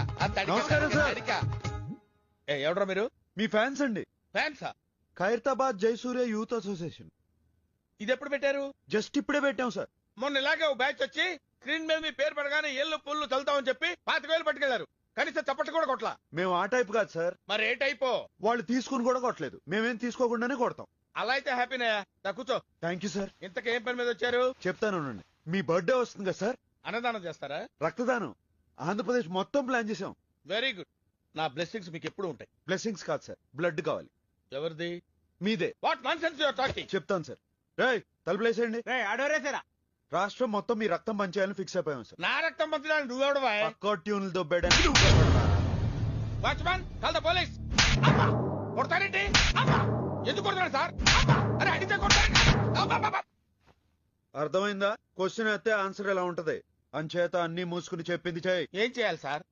నమస్కారం, సార్. ఎవడ్రా మీరు? మీ ఫ్యాన్స్ అండి. ఫ్యాన్సా? Khairatabad Jaisurya youth association. ఇది ఎప్పుడు పెట్టారు? జస్ట్ ఇప్పుడే పెట్టాం సార్. మొన్న ఇలాగే ఒక బ్యాచ్ వచ్చి స్క్రీన్ మీద మీ పేరు పడగానే ఏళ్ళు పుల్లు చల్లుతామని చెప్పి పాతిక వేలు పట్టుకెళ్ళారు. కనీసం చప్పట్లు కూడా కొట్లా మేము ఆ టైప్ కాదు సార్. మరి ఏ టైపో? వాళ్ళు తీసుకుని కూడా కొట్టలేదు. మేమేం తీసుకోకుండానే కొడతాం. అలా అయితే హ్యాపీనే దా కూర్చో. Thank you sir. ఇంతకు ఏం పని మీద వచ్చారు? చెప్తాను ఉండండి. మీ బర్త్డే వస్తుంది కదా సార్. అన్నదానం చేస్తారా? రక్తదానం. ఆంధ్రప్రదేశ్ మొత్తం ప్లాన్ చేసాం వెరీ గుడ్ నా బ్లెస్సింగ్స్ మీకు ఎప్పుడు ఉంటాయి. బ్లెస్సింగ్స్ కాదు సార్. బ్లడ్ కావాలి. ఎవరిది? మీదే. వాట్ నాన్ సెన్స్ టాకింగ్ చెప్తాను సార్. రేయ్ తలుపులేసేయండి. ఆడోరేసారా రాష్ట్రం మొత్తం మీ రక్తం పంచేయాలని ఫిక్స్ అయిపోయాం సార్. నా రక్తం పంచడానికి నువ్వెవడవా? పక్క ట్యూన్లతో bed watchman call the police అమ్మా కొడతారేంటి? అమ్మా ఎందుకు కొడతారు సార్? అమ్మా అరే అడిగితే కొడతారేంటి? అబ్బబ్బబ్బ. అర్థమైందా? క్వశ్చన్ అయితే ఆన్సర్ ఎలా ఉంటది? అంచేత అన్ని మూసుకుని చెప్పింది చేయి. ఏం చేయాలి సార్?